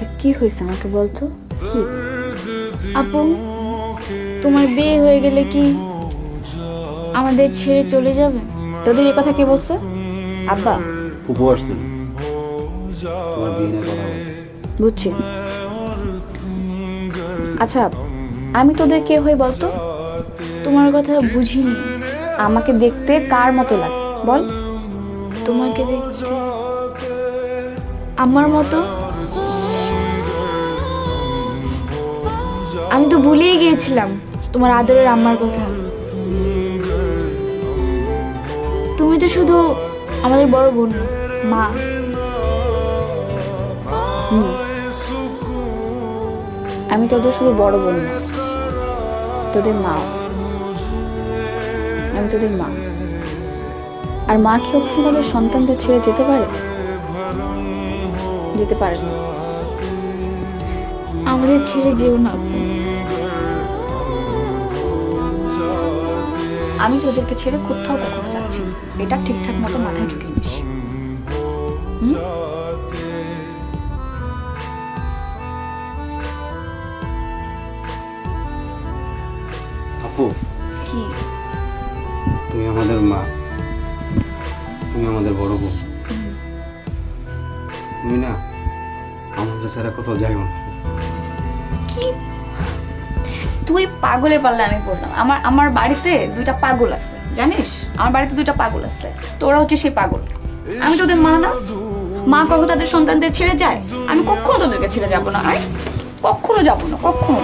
আচ্ছা কি হয়েছে আমাকে বলতো? কি? আপু তোমার বিয়ে হয়ে গেলে কি আমাদের ছেড়ে চলে যাবে? তোদের এ কথা কে বলছে? আব্বা। ফুপু আসছেন তোমার বিয়ে নিয়ে কথা বলতে বুঝছি। আচ্ছা আমি তোদের কে হই বলতো? তোমার কথা বুঝিনি। আমাকে দেখতে কার মতো লাগে? বল। তোমাকে দেখতে আমার মতো? আমি তো ভুলেই গিয়েছিলাম তোমার আদরের আম্মার কথা। তুমি তো শুধু আমাদের বড় বোন, মা। আমি তোদের শুধু বড় বোন তোদের মা। আমি তোদের মা। আর মা কি কখনো তাদের সন্তানদের ছেড়ে যেতে পারে? যেতে পারে না। আমাদের ছেড়ে যেও না। আমি তোদেরকে ছেড়ে কোথাও কখনো যাচ্ছি না। এটা ঠিকঠাক মতো মাথায় ঢুকিয়ে নিস। আপু। কি? তুমি আমাদের মা। তুমি আমাদের বড় বোন তুমি না আমাদের ছাড়া কোথাও যাইও না। কি? তুই পাগলের পাল্লা আমি বললাম আমার আমার বাড়িতে দুইটা পাগল আছে জানিস? আমার বাড়িতে দুইটা পাগল আছে। তোরা হচ্ছে সেই পাগল। আমি তোদের মা না। মা কখনো তাদের সন্তানদের ছেড়ে যায়? আমি কখনো তোদেরকে ছেড়ে যাব না। আর কখনো যাব না কখনো।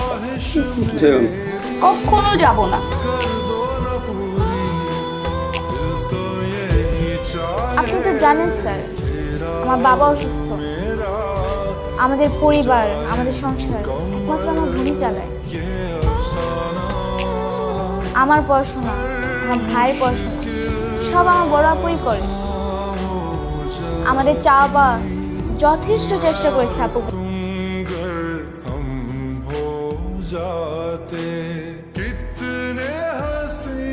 কখনো যাব না। আপনি তো জানেন স্যার আমার বাবা অসুস্থ। আমাদের পরিবার আমাদের সংসার একমাত্র আমার বোনই চালায়। আমার পড়াশোনা আমার ভাইয়ের পড়াশোনা সব আমার বড় আপুই করে আমাদের চাওয়া পাওয়া যথেষ্ট চেষ্টা করেছে আপু अगर हम हो जाते कितने हंसी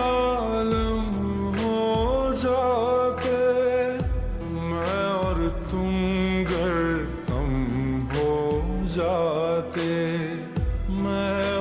आलम हो जाते मैं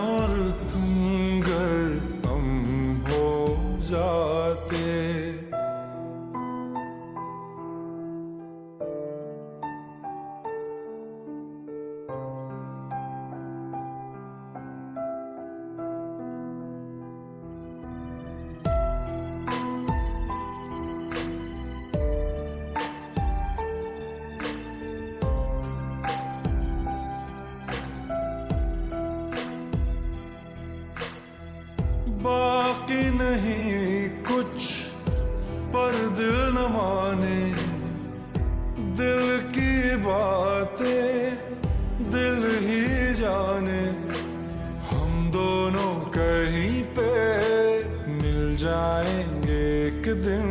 नहीं कुछ पर दिल न माने। दिल की बातें दिल ही जाने। हम दोनों कहीं पे मिल जाएँगे एक दिन।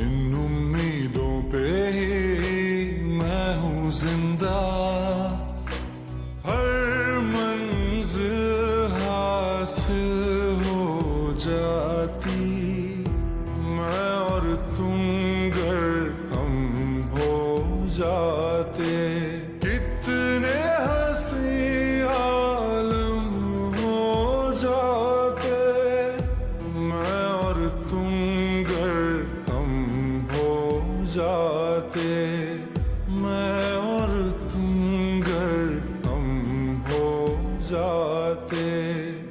इन उम्मीदों पे ही मैं हूँ ज़िंदा। जाती मैं और तुम गर हम हो जाते। कितने हँसी आलम हो जाते। मैं और तुम गर हम हो जाते। मैं और तुम गर हम हो जाते।